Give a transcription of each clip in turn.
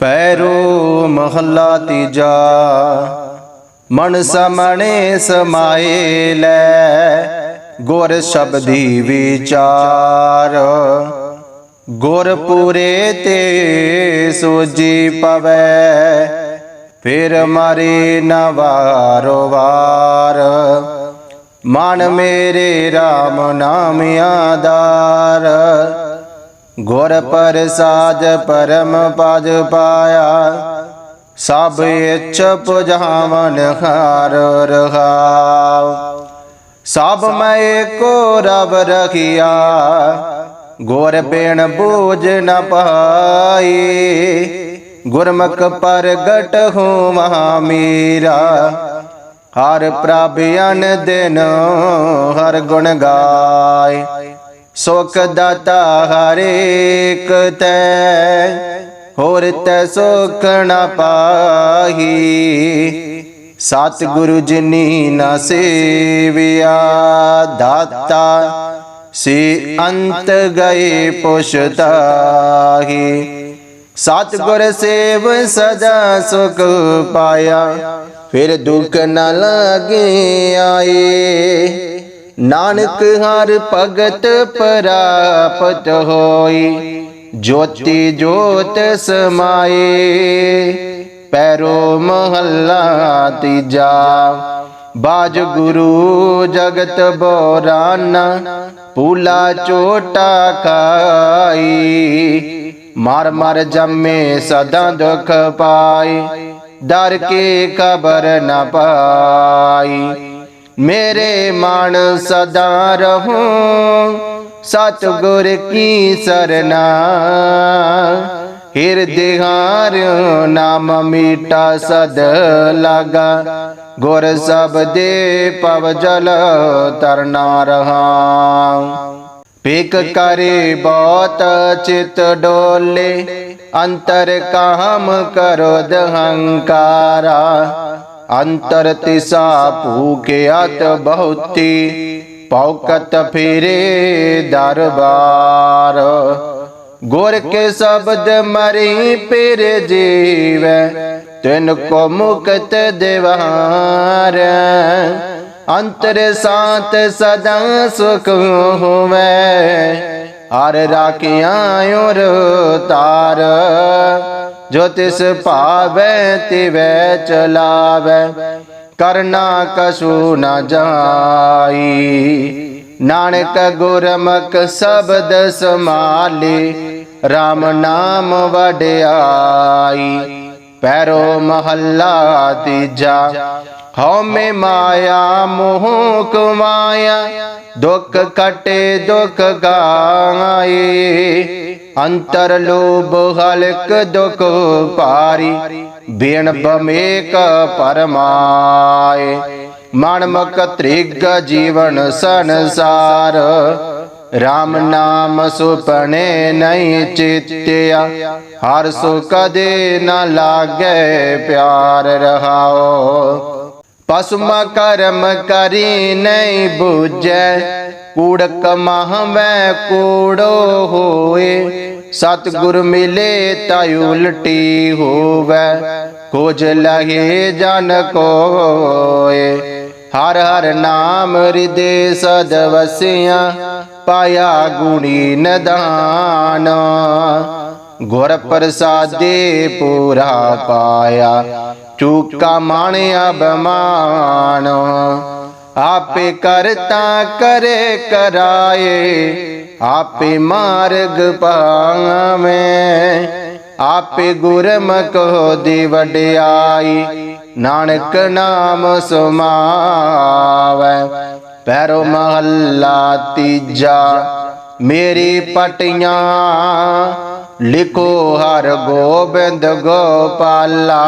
ਪੈਰੋ ਮਹੱਲਾ ਤੀਜਾ, ਮਨ ਸਮਣੇ ਸਮਾਏ ਲੈ, ਗੁਰ ਸ਼ਬਦੀ ਵਿਚਾਰ। ਗੁਰ ਪੂਰੇ ਤੇ ਸੋਜੀ ਪਵੈ, ਫਿਰ ਮਾਰੇ ਨ ਵਾਰੋ ਵਾਰ। ਮਨ ਮੇਰੇ RAM ਨਾਮ ਆਧਾਰ ਗੁਰ ਪ੍ਰਸਾਦ ਪਰਮ ਪਦ ਪਾਇਆ। ਸਭ ਇੱਛ ਪੁਜਾਵਨ ਹਾਰ ਰਹਾਉ। ਸਭ ਮੈਂ ਕੋ ਰਬ ਰਖਿਆ। ਗੁਰ ਬਿਨ ਬੂਝ ਨ ਪਾਈ। ਗੁਰਮੁਖ ਪ੍ਰਗਟ ਮਹਾ ਮੀਰਾ। ਹਰ ਪ੍ਰਭ ਅਨ ਦਿਨ ਹਰ ਗੁਣ ਗਾਏ। ਸੁਖ ਦਾਤਾ ਹਰੇਕ ਤੈ, ਹੋਰ ਤੈ ਸੁਖ ਨਾ ਪਾਹੀ। ਸਤ ਗੁਰੂ ਜਿਨੀ ਨਾ ਸੇਵਿਆ, ਦਾਤਾ ਸੇ ਅੰਤ ਗਏ ਪੁਛਤਾਹੀ ਸਤ ਗੁਰ ਸੇਵ ਸਦਾ ਸੁਖ ਪਾਇਆ, ਫਿਰ ਦੁਖ ਨ ਲਾਗੇ ਆਏ। ਨਾਨਕ ਹਰ ਭਗਤ ਪ੍ਰਾਪਤ ਹੋਈ, ਜੋਤੀ ਜੋਤ ਸਮਾਏ, ਪੈਰੋ ਮਹੱਲਾ ਤੀਜਾ। ਬਾਜ ਗੁਰੂ ਜਗਤ ਬੋਰਾਨਾ, ਪੂਲਾ ਚੋਟਾ ਖਾਈ ਮਰ ਮਰ ਜੰਮੇ ਸਦਾ ਦੁਖ ਪਾਈ, ਡਰ ਕੇ ਖਬਰ ਨਾ ਪਾਈ। ਮੇਰੇ ਮਨ ਸਦਾ ਰਹੂੰ ਸਤ ਗੁਰ ਕੀ ਸਰਨਾ। ਹਿਰਦੇ ਹਾਰ ਨਾਮ ਮੀਟਾ ਸਦ ਲਾਗਾ, ਗੁਰ ਸਭ ਦੇ ਪਵ ਜਲ ਤਰਨਾ ਰਹਾ। ਪੇਕ ਕਰੇ ਬਹੁਤ ਚਿਤ ਡੋਲੇ, ਅੰਤਰ ਕਾਮ ਕਰੋ ਦਹੰਕਾਰਾ। ਅੰਤਰ ਤਿਸਾ ਭੂਕਿਆਤ ਬਹੁਤੀ ਪੌਕਤ ਫਿਰੇ ਦਰਬਾਰ। ਗੁਰ ਕੇ ਸ਼ਬਦ ਮਰੀ ਫਿਰ ਜੀਵੈ, ਤਿਨ ਕੋ ਮੁਕਤ ਦਿਵਾਰ ਅੰਤਰ ਸਾਤ ਸਦਾ ਸੁਖ ਹੋਵੇ ਹਰ ਰਾਖਿਆ ਔਰ ਤਾਰ, ਜੋ ਤਿਸ ਭਾਵੈ ਤਿਵੈ ਚਲਾਵੈ, ਕਰਨਾ ਕਸੂ ਨ ਜਾਈ। ਨਾਨਕ ਗੁਰਮੁਖ ਸ਼ਬਦ ਸਮਾਲੇ RAM ਨਾਮ ਵਡਿਆਈ। ਪੈਰੋ ਮਹੱਲਾ ਤੀਜਾ ਹਉ ਮਾਇਆ ਮੋਹ ਕਮਾਇਆ ਦੁਖ ਕਟੇ, ਦੁਖ ਗਾਏ ਅੰਤਰ ਲੋਭ ਹਲਕ ਦੁਖ ਪਾਰੀ ਬੇਣ ਬਮੇਕ ਪਰਮਾਏ। ਮਨ ਤ੍ਰਿਗ ਜੀਵਨ ਸੰਸਾਰ। ਰਾਮ ਨਾਮ ਸੁਪਨੇ ਨਹੀਂ ਚਿਤਿਆ। ਹਰ ਸੋ ਕਦੇ ਨਾ ਲਾਗੇ ਪਿਆਰ ਰਹਾਓ। ਪਸਮ ਕਰਮ ਕਰੀ ਨਹੀਂ ਬੂਝੈ, ਕੂੜ ਕਮਾਹਵੈ ਕੂੜੋ ਹੋਏ। ਸਤਿਗੁਰ ਮਿਲੇ ਤਾ ਉਲਟੀ ਹੋਵੈ ਕੋਜ ਲਗੇ ਜਨ ਕੋਏ। ਹਰ ਹਰ ਨਾਮ ਹਿਰਦੇ ਸਦ ਵਸਿਆ, ਪਾਇਆ ਗੁਣੀ ਨਦਾਨ ਗੁਰ ਪ੍ਰਸਾਦੇ ਪੂਰਾ ਪਾਇਆ ਚੂਕਾ ਮਾਣਿਆ ਬਮਾਨ। ਆਪੇ ਕਰਤਾ ਕਰੇ ਕਰਾਏ, ਆਪੇ ਮਾਰਗ ਪਾਵੇਂ ਆਪੇ ਗੁਰਮੁਖ ਦੀ ਵਡਿਆਈ, ਨਾਨਕ ਨਾਮ ਸੁਮਾਵੈ। ਪੈਰੋ ਮਹੱਲਾ ਤੀਜਾ, ਮੇਰੀ ਪਟੀਆਂ। ਲਿਖੋ ਹਰ ਗੋਬਿੰਦ ਗੋਪਾਲਾ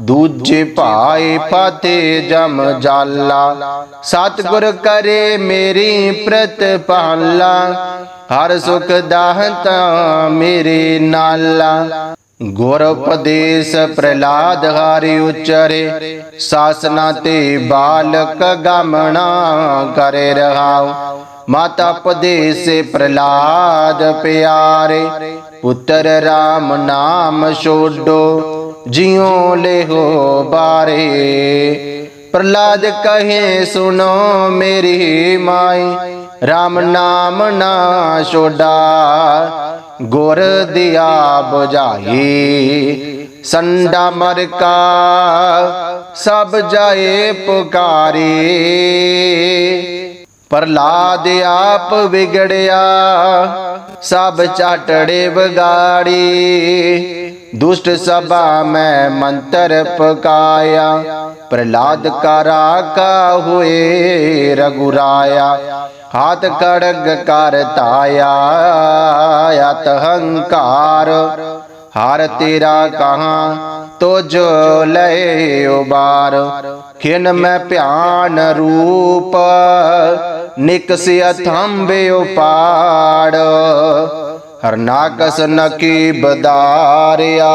ਦੂਜੇ ਭਾਏ ਫਤੇ ਜਮ ਜਾਲਾ। ਸਤਿਗੁਰ ਕਰੇ ਮੇਰੀ ਪ੍ਰਤ ਪਾਲਾ ਹਰ ਸੁਖ ਦਾਹਤਾ ਮੇਰੇ ਨਾਲਾ। ਗੁਰ ਉਪਦੇਸ਼ ਪ੍ਰਲਾਦ ਹਾਰਿ ਉਚਰੇ। ਸਾਸਨਾ ਤੇ ਬਾਲਕ ਗਮਣਾ ਕਰੇ ਰਹਾਉ। ਮਾਤਾ ਉਪਦੇਸ਼ ਪ੍ਰਲਾਦ ਪਿਆਰੇ। ਪੁੱਤਰ RAM ਨਾਮ ਛੋਡੋ। ਜਿਉ ਲੇਹੋ ਬਾਰੇ। ਪ੍ਰਲਾਦ ਕਹੇ ਸੁਨੋ ਮੇਰੀ ਮਾਈ RAM ਨਾਮ ਨਾ ਛੋਡਾ। ਗੁਰ ਦਿਆ 부ਝਾਈ ਸੰਡਾ ਮਰ ਕਾ ਸਭ ਜਾਏ ਪੁਕਾਰੇ। ਪ੍ਰਲਾਦ ਆਪ ਵਿਗੜਿਆ, ਸਭ ਚਾਟੜੇ ਵਿਗਾੜੀ। ਦੁਸ਼ਟ ਸਭਾ ਮੈਂ ਮੰਤਰ ਪਕਾਇਆ, ਪ੍ਰਲਾਦ ਕਰਾ ਕਾ ਹੋਏ ਰਗੁਰਾਇਆ। ਹਾਥ ਕੜਗ ਕਰ ਤਾਇਆ ਅਤ ਹੰਕਾਰ। ਹਰ ਤੇਰਾ ਕਹਾਂ, ਤੁਝ ਲੈ ਉਬਾਰ। ਖਿਨ ਮੈਂ ਭਿਆਨ ਰੂਪ ਨਿਕਸਿਆ ਥੰਬੇ ਉਪਾੜ ਹਰਨਾਕਸ ਨਕੀ ਬਦਾਰਿਆ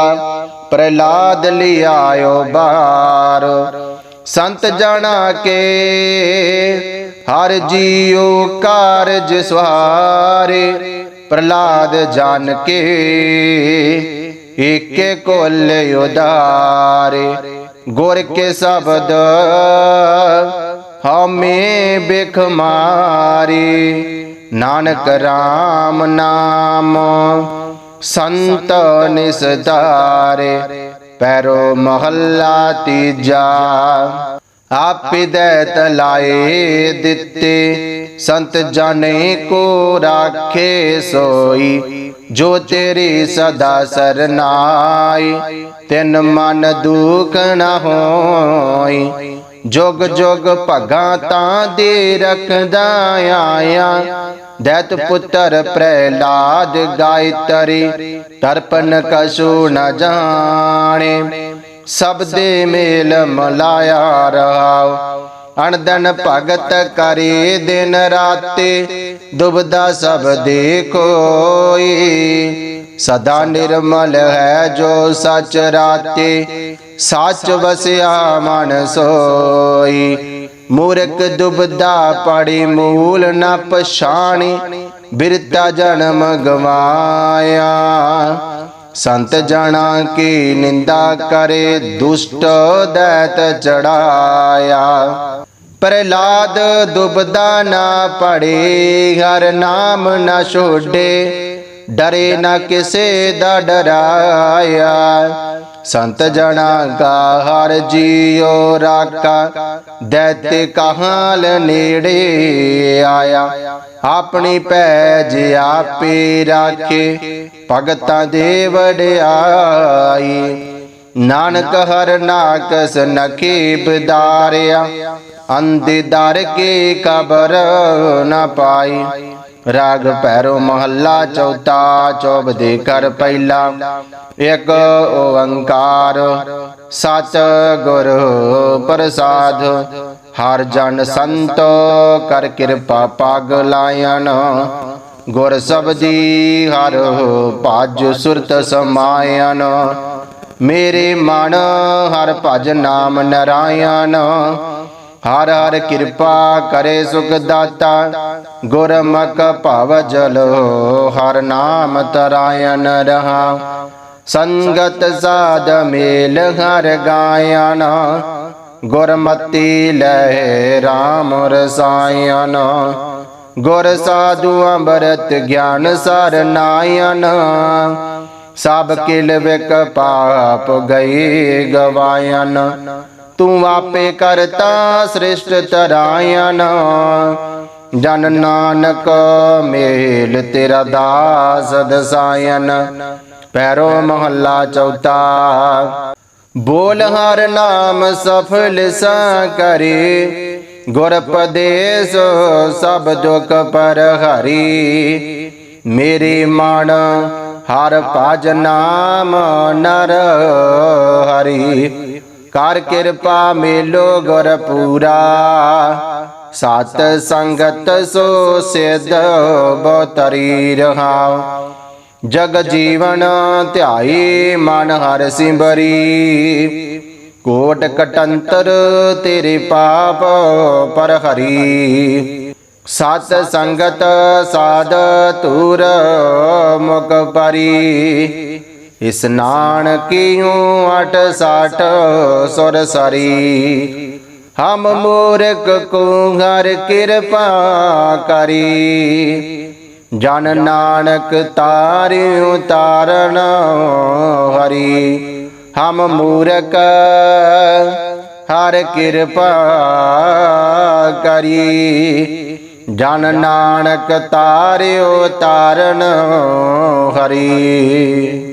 ਪ੍ਰਲਾਦ ਲਿਆਇਓ ਬਾਰ। ਸੰਤ ਜਾਣਾ ਕੇ, ਹਰ ਜੀਉ ਕਾਰਜ ਸਵਾਰੇ ਪ੍ਰਲਾਦ ਜਾਣ ਕੇ ਏਕੇ ਕੋਲ ਉਦਾਰੇ, ਗੁਰ ਕੇ ਸ਼ਬਦ ਹਮੇ ਬਿਖ ਮਾਰੀ। ਨਾਨਕ RAM ਨਾਮ, ਸੰਤ ਨਿਸਤਾਰੇ ਪੈਰੋ ਮਹੱਲਾ ਤੀਜਾ। ਆਪੇ ਦੇ ਤਲਾਏ ਦਿੱਤੇ, ਸੰਤ ਜਾਣੇ ਕੋ ਰਾਖੇ ਸੋਈ। ਜੋ ਤੇਰੀ ਸਦਾ ਸਰਨਾਈ, ਤਿਨ ਮਨ ਦੁਖ ਨ ਹੋਈ। ਜੁਗ ਜੁਗ ਭਗਾ ਤਾਂ ਦੇ ਰਖਦਾ ਆਇਆ। ਦੈਤ ਪੁੱਤਰ ਪ੍ਰਹਿਲਾਦ ਗਾਇਤਰੀ, ਤਰਪਨ ਕਛੂ ਨ ਜਾਣੇ। ਸਭ ਦੇ ਮੇਲ ਮਲਾਇਆ ਰਹਾਓ। ਅਣਦਨ ਭਗਤ ਕਰੇ ਦਿਨ ਰਾਤੇ, ਦੁਬਦਾ ਸਭ ਦੇ ਕੋਈ ਸਦਾ ਨਿਰਮਲ ਹੈ ਜੋ ਸਚ ਰਾਤੇ, ਸੱਚ ਵਸਿਆ ਮਨ ਸੋਈ। ਮੂਰਖ ਦੁਬਦਾ ਪੜੀ ਮੂਲ ਨ ਪਛਾਣੀ, ਬਿਰਤਾ ਜਨਮ ਗਵਾਇਆ। ਸੰਤ ਜਣਾ ਕੀ ਨਿੰਦਾ ਕਰੇ, ਦੁਸ਼ਟ ਦੈਤ ਚੜਾਇਆ। ਪ੍ਰਲਾਦ ਦੁਬਦਾ ਨਾ ਪੜੇ ਹਰ ਨਾਮ ਨਾ ਛੋਡੇ, ਡਰੇ ਨਾ ਕਿਸੇ ਦਾ ਡਰਾਇਆ। ਸੰਤ ਜਣਾ ਕਾ, ਹਰ ਜੀਓ ਰਾਖਾ ਦੈਤੇ ਕਹਾਲ ਨੇੜੇ ਆਇਆ। ਆਪਣੀ ਪੈਜ ਆਪੇ ਰਾਖੇ, ਭਗਤਾਂ ਦੇ ਵਡਿਆਈ। ਨਾਨਕ ਹਰ ਨਾਕਸ ਨਖੇ ਬਦਾਰਿਆ ਅੰਦੇ ਦਰ ਕੇ ਕਬਰ ਨਾ ਪਾਈ? ਰਾਗ ਪੈਰੋ ਮਹੱਲਾ ਚੌਥਾ, ਚੋਬ ਦੇ ਕਰ ਪਹਿਲਾ। ਇੱਕ ਓੰਕਾਰ, ਸਤ ਗੁਰ ਪ੍ਰਸਾਦ। ਹਰ ਜਨ ਸੰਤੋ ਕਰ ਕਿਰਪਾ ਪਾਗ ਲਾਇਣ। ਗੁਰ ਸਬਦੀ ਹਰ ਭਜ ਸੁਰਤ ਸਮਾਇਨ ਮੇਰੇ ਮਨ ਹਰ ਭਜ ਨਾਮ ਨਰਾਇਣ। ਹਰ ਹਰ ਕਿਰਪਾ ਕਰੇ ਸੁਖ ਦਾਤਾ ਗੁਰਮੁਖ ਭਵ ਜਲੋ, ਹਰ ਨਾਮ ਤਰਾਇਨ ਰਹਾ। ਸੰਗਤ ਸਾਧ ਮੇਲ ਹਰ ਗਾਇਨ ਗੁਰਮਤੀ ਲੈ RAM ਰਸਾਇਨ ਗੁਰ ਸਾਧੂ ਅੰਮ੍ਰਿਤ ਗਿਆਨ ਸਰ ਨਾਇਨ ਸਭ ਕਿਲ ਵਿਕ ਪਾਪ ਗਏ ਗਵਾਇਨ ਤੂੰ ਆਪੇ ਕਰਤਾ ਸ੍ਰਿਸ਼ਟ ਤਰਾਇਨ ਜਨ ਨਾਨਕ ਮੇਲ ਤੇਰਾ ਦਾਸ ਦਸਾਇਨ ਪੈਰੋ ਮਹੱਲਾ ਚੌਥਾ। ਬੋਲ ਹਰ ਨਾਮ ਸਫਲ ਸਾ ਕਰੇ। ਗੁਰ ਪਦੇਸ ਸਭ ਦੁਖ ਪਰ ਹਰੀ ਮੇਰੇ ਮਨ ਹਰ ਭਜ ਨਾਮ ਨਰ ਹਰੀ ਕਰ ਕਿਰਪਾ ਮੇਲੋ ਗੁਰ ਪੂਰਾ। ਸਤ ਸੰਗਤ ਸੋ ਸਿਧ ਬਤਰੀ ਰਹਾਉ ਜਗ ਜੀਵਨ ਧਿਆਈ ਮਨ ਹਰ ਸਿੰਬਰੀ। ਕੋਟ ਕਟੰਤਰ ਤੇਰੇ ਪਾਪ ਪਰ ਹਰੀ। ਸਤ ਸੰਗਤ ਸਾਧ ਤੂਰ ਮੁਖ ਪਰੀ। ਇਸ ਨਾਨਕਿਉ ਅਟ ਸਾਠ ਸੁਰ ਸਰੀ। ਹਮ ਮੂਰਖ ਕੋ ਘਰ ਕਿਰਪਾ ਕਰੀ। ਜਨ ਨਾਨਕ ਤਾਰਿਉ ਤਾਰਨ ਹਰੀ। ਹਮ ਮੂਰਖ ਹਰ ਕਿਰਪਾ ਕਰੀ। ਜਨ ਨਾਨਕ ਤਾਰਿਉ ਤਾਰਨ ਹਰੀ।